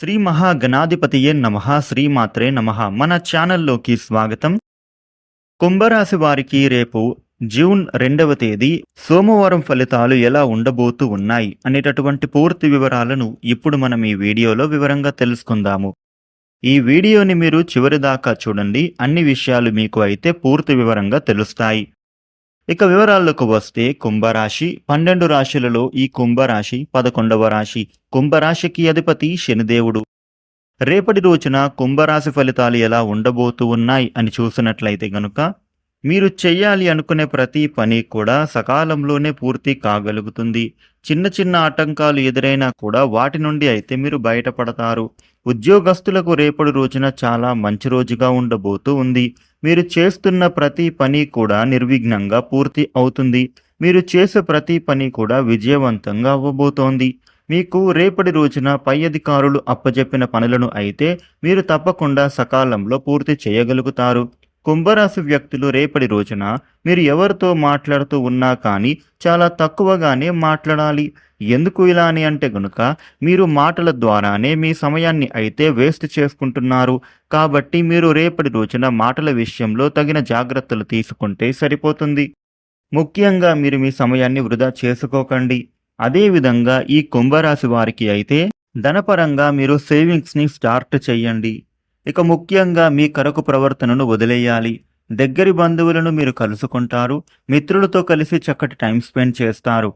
శ్రీ మహాగణాధిపతియే నమ శ్రీమాత్రే నమ. మన ఛానల్లోకి స్వాగతం. కుంభరాశి వారికి రేపు జూన్ రెండవ తేదీ సోమవారం ఫలితాలు ఎలా ఉండబోతూ ఉన్నాయి అనేటటువంటి పూర్తి వివరాలను ఇప్పుడు మనం ఈ వీడియోలో వివరంగా తెలుసుకుందాము. ఈ వీడియోని మీరు చివరి దాకా చూడండి. అన్ని విషయాలు మీకు అయితే పూర్తి వివరంగా తెలుస్తాయి. ఇక వివరాల్లోకి వస్తే కుంభరాశి. పన్నెండు రాశులలో ఈ కుంభరాశి పదకొండవ రాశి. కుంభరాశికి అధిపతి శనిదేవుడు. రేపటి రోజున కుంభరాశి ఫలితాలు ఎలా ఉండబోతూ ఉన్నాయి అని చూసినట్లయితే గనుక మీరు చెయ్యాలి అనుకునే ప్రతి పని కూడా సకాలంలోనే పూర్తి కాగలుగుతుంది. చిన్న చిన్న ఆటంకాలు ఎదురైనా కూడా వాటి నుండి అయితే మీరు బయటపడతారు. ఉద్యోగస్తులకు రేపటి రోజున చాలా మంచి రోజుగా ఉండబోతూ ఉంది. మీరు చేస్తున్న ప్రతి పని కూడా నిర్విఘ్నంగా పూర్తి అవుతుంది. మీరు చేసే ప్రతి పని కూడా విజయవంతంగా అవ్వబోతోంది. మీకు రేపటి రోజున పై అధికారులు అప్పజెప్పిన పనులను అయితే మీరు తప్పకుండా సకాలంలో పూర్తి చేయగలుగుతారు. కుంభరాశి వ్యక్తులు రేపటి రోజున మీరు ఎవరితో మాట్లాడుతూ ఉన్నా కానీ చాలా తక్కువగానే మాట్లాడాలి. ఎందుకు ఇలా అని అంటే గనుక మీరు మాటల ద్వారానే మీ సమయాన్ని అయితే వేస్ట్ చేసుకుంటున్నారు. కాబట్టి మీరు రేపటి రోజున మాటల విషయంలో తగిన జాగ్రత్తలు తీసుకుంటే సరిపోతుంది. ముఖ్యంగా మీరు మీ సమయాన్ని వృధా చేసుకోకండి. అదేవిధంగా ఈ కుంభరాశి వారికి అయితే ధనపరంగా మీరు సేవింగ్స్ని స్టార్ట్ చేయండి. ఇక ముఖ్యంగా మీ కరకు ప్రవర్తనను వదిలేయాలి. దగ్గరి బంధువులను మీరు కలుసుకుంటారు. మిత్రులతో కలిసి చక్కటి టైం స్పెండ్ చేస్తారు.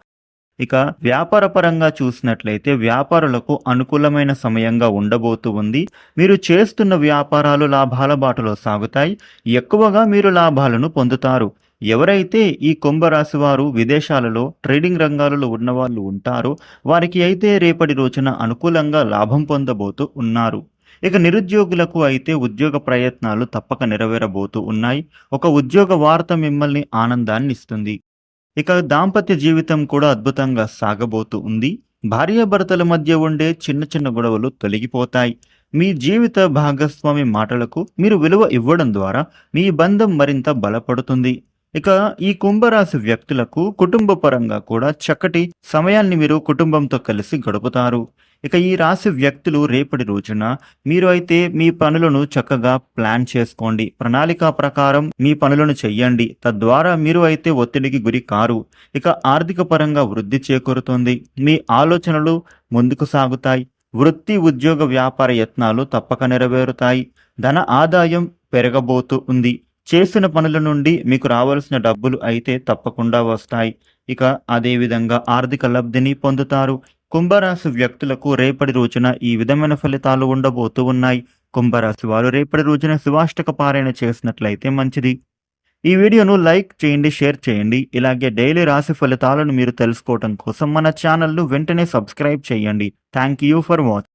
ఇక వ్యాపార పరంగా చూసినట్లయితే వ్యాపారులకు అనుకూలమైన సమయంగా ఉండబోతూ ఉంది. మీరు చేస్తున్న వ్యాపారాలు లాభాల బాటలో సాగుతాయి. ఎక్కువగా మీరు లాభాలను పొందుతారు. ఎవరైతే ఈ కుంభరాశి వారు విదేశాలలో ట్రేడింగ్ రంగాలలో ఉన్నవాళ్ళు ఉంటారో వారికి అయితే రేపటి రోజున అనుకూలంగా లాభం పొందబోతూ ఉన్నారు. ఇక నిరుద్యోగులకు అయితే ఉద్యోగ ప్రయత్నాలు తప్పక నెరవేరబోతూ ఉన్నాయి. ఒక ఉద్యోగ వార్త మిమ్మల్ని ఆనందాన్ని ఇస్తుంది. ఇక దాంపత్య జీవితం కూడా అద్భుతంగా సాగబోతూ ఉంది. భార్యాభర్తల మధ్య ఉండే చిన్న చిన్న గొడవలు తొలగిపోతాయి. మీ జీవిత భాగస్వామి మాటలకు మీరు విలువ ఇవ్వడం ద్వారా మీ బంధం మరింత బలపడుతుంది. ఇక ఈ కుంభరాశి వ్యక్తులకు కుటుంబ పరంగా కూడా చక్కటి సమయాన్ని మీరు కుటుంబంతో కలిసి గడుపుతారు. ఇక ఈ రాశి వ్యక్తులు రేపటి రోజున మీరు అయితే మీ పనులను చక్కగా ప్లాన్ చేసుకోండి. ప్రణాళిక ప్రకారం మీ పనులను చెయ్యండి. తద్వారా మీరు అయితే ఒత్తిడికి గురి కారు. ఇక ఆర్థిక పరంగా వృద్ధి చేకూరుతుంది. మీ ఆలోచనలు ముందుకు సాగుతాయి. వృత్తి ఉద్యోగ వ్యాపార యత్నాలు తప్పక నెరవేరుతాయి. ధన ఆదాయం పెరగబోతూ ఉంది. చేసిన పనుల నుండి మీకు రావాల్సిన డబ్బులు అయితే తప్పకుండా వస్తాయి. ఇక అదేవిధంగా ఆర్థిక లబ్ధిని పొందుతారు. కుంభరాశి వ్యక్తులకు రేపటి రోజున ఈ విధమైన ఫలితాలు ఉండబోతూ ఉన్నాయి. కుంభరాశి వారు రేపటి రోజున శివాష్టక పారాయణ చేసినట్లయితే మంచిది. ఈ వీడియోను లైక్ చేయండి షేర్ చేయండి. ఇలాగే డైలీ రాశి ఫలితాలను మీరు తెలుసుకోవడం కోసం మన ఛానల్ను వెంటనే సబ్స్క్రైబ్ చేయండి. Thank you for watch